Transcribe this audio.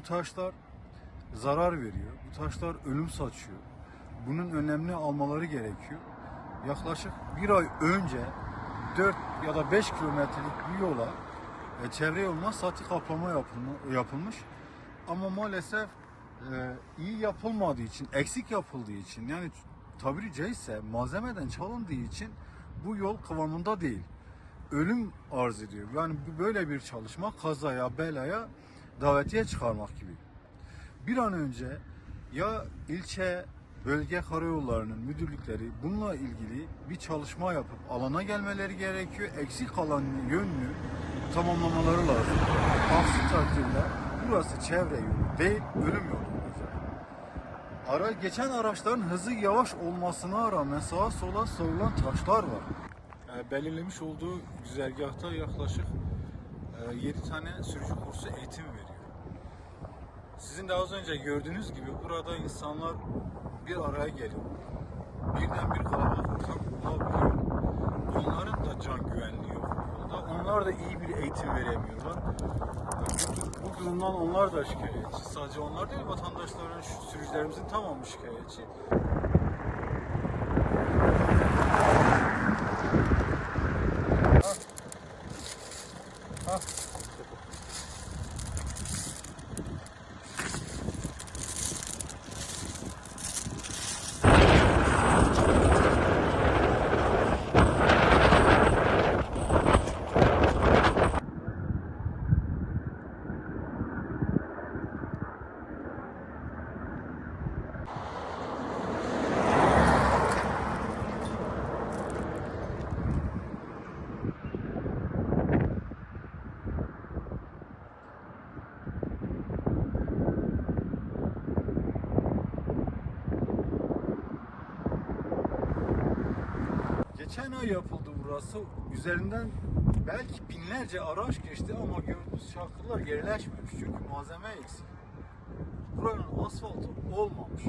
bu taşlar zarar veriyor. Bu taşlar ölüm saçıyor. Bunun önlemini almaları gerekiyor. Yaklaşık bir ay önce 4 ya da 5 kilometrelik bir yola e, çevre yoluna sati kaplama yapılmış. Ama maalesef e, iyi yapılmadığı için, eksik yapıldığı için yani tabiri caizse malzemeden çalındığı için bu yol kıvamında değil. Ölüm arz ediyor. Yani böyle bir çalışma kazaya, belaya davetiye çıkarmak gibi. Bir an önce ya ilçe, bölge karayollarının müdürlükleri bununla ilgili bir çalışma yapıp alana gelmeleri gerekiyor. Eksik kalan yönünü tamamlamaları lazım. Aksi takdirde burası çevre yolu değil, ölüm yolu olacak. Ara, geçen araçların hızı yavaş olmasına rağmen sağa sola savurulan taşlar var. E, belirlemiş olduğu güzergahta yaklaşık 7 tane sürücü kursu eğitim veriyor. Sizin de az önce gördüğünüz gibi burada insanlar bir araya geliyor. Birden bir kalabalık ortam. Onların da can güvenliği yok yolda. Onlar da iyi bir eğitim veremiyorlar. Bu, durumdan onlar da şikayetçi. Sadece onlar değil, vatandaşların, sürücülerimizin tamamı şikayetçi. Geçen ay yapıldı burası. Üzerinden belki binlerce araç geçti ama gördüğünüz şarkılar gerileşmemiş. Çünkü malzeme eksik. Buranın asfaltı olmamış.